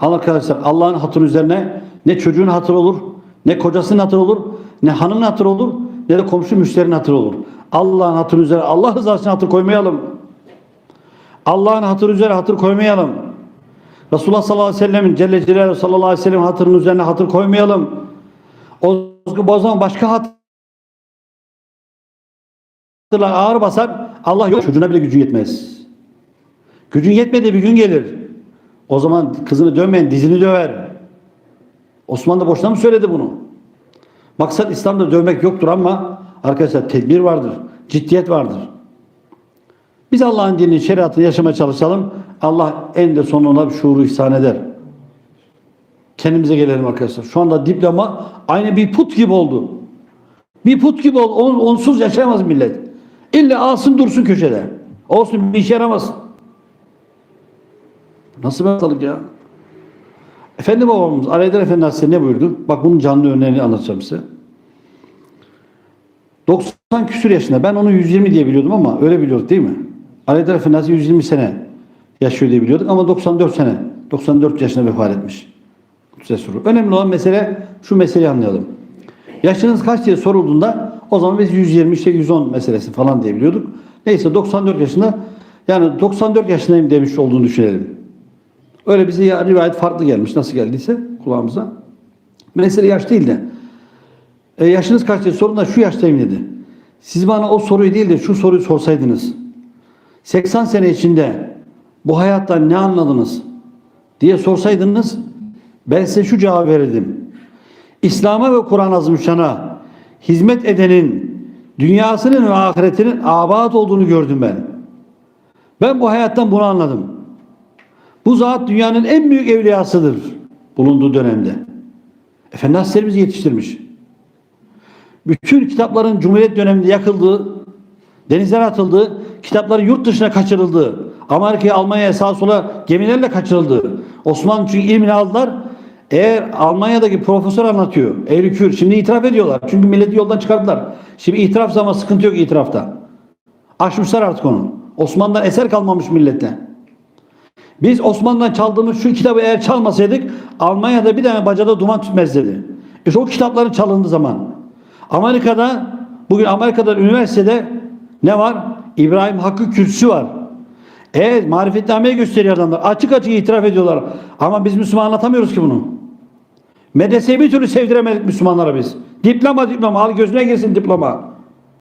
Arkadaşlar Allah'ın hatırı üzerine ne çocuğun hatırı olur, ne kocasının hatırı olur, ne hanımın hatırı olur, ne de komşu müşterinin hatırı olur. Allah'ın hatırı üzerine Allah rızası için hatır koymayalım. Allah'ın hatırı üzerine hatır koymayalım. Resulullah sallallahu aleyhi ve sellemin Celle Celaluhu sallallahu aleyhi ve sellem hatırının üzerine hatır koymayalım. O, zaman başka hatırlar ağır basar. Allah yok. Çocuğuna bile gücün yetmez. Gücün yetmedi bir gün gelir. O zaman kızını dövmeyen dizini döver. Osman da boşuna mı söyledi bunu? Maksat İslam'da dövmek yoktur ama arkadaşlar tedbir vardır. Ciddiyet vardır. Biz Allah'ın dinini, şeriatını yaşamaya çalışalım. Allah en de sonuna bir şuuru ihsan eder. Kendimize gelelim arkadaşlar. Şu anda diploma aynı bir put gibi oldu. Bir put gibi oldu. On, onsuz yaşayamaz millet. İlla alsın dursun köşede. Olsun bir işe yaramaz. Nasıl bir hastalık ya? Efendi babamız Alaeddin Efendi Hazretleri ne buyurdu? Bak bunun canlı örneğini anlatacağım size. 90 küsür yaşında. Ben onu 120 diye biliyordum ama öyle biliyorduk değil mi? Alaeddin Efendi Hazretleri 120 sene yaşıyor diye biliyorduk ama 94 sene. 94 yaşında vefat etmiş. Önemli olan mesele şu meseleyi anlayalım. Yaşınız kaç diye sorulduğunda o zaman biz 120 işte 110 meselesi falan diye biliyorduk. Neyse 94 yaşında yani 94 yaşındayım demiş olduğunu düşünelim. Öyle bize ya, rivayet farklı gelmiş. Nasıl geldiyse kulağımıza. Mesele yaş değil de. E, yaşınız kaç diye sorun da şu yaştayım dedi. Siz bana o soruyu değil de şu soruyu sorsaydınız. 80 sene içinde bu hayattan ne anladınız diye sorsaydınız ben size şu cevabı verirdim. İslam'a ve Kur'an-ı Azimüşşan'a hizmet edenin dünyasının ve ahiretinin abat olduğunu gördüm ben. Ben bu hayattan bunu anladım. Bu zat dünyanın en büyük evliyasıdır bulunduğu dönemde. Efendi Hazretlerimizi yetiştirmiş. Bütün kitapların Cumhuriyet döneminde yakıldığı, denizlere atıldığı, kitapların yurt dışına kaçırıldığı, Amerika'ya, Almanya'ya sağa sola gemilerle kaçırıldığı, Osmanlı çünkü ilmini aldılar. Eğer Almanya'daki profesör anlatıyor, Eylül şimdi itiraf ediyorlar. Çünkü milleti yoldan çıkardılar. Şimdi itiraf zamanı sıkıntı yok itirafta. Aşmışlar artık onu. Osmanlı'dan eser kalmamış millette. Biz Osmanlı'dan çaldığımız şu kitabı eğer çalmasaydık Almanya'da bir tane bacada duman tütmez dedi. İşte o kitapların çalındığı zaman. Amerika'da bugün Amerika'da üniversitede ne var? İbrahim Hakkı Kürsü var. Evet marifetnameyi gösteriyor adamlar. Açık açık itiraf ediyorlar. Ama biz Müslüman anlatamıyoruz ki bunu. Medreseyi bir türlü sevdiremedik Müslümanlara biz. Diploma diploma al gözüne girsin diploma.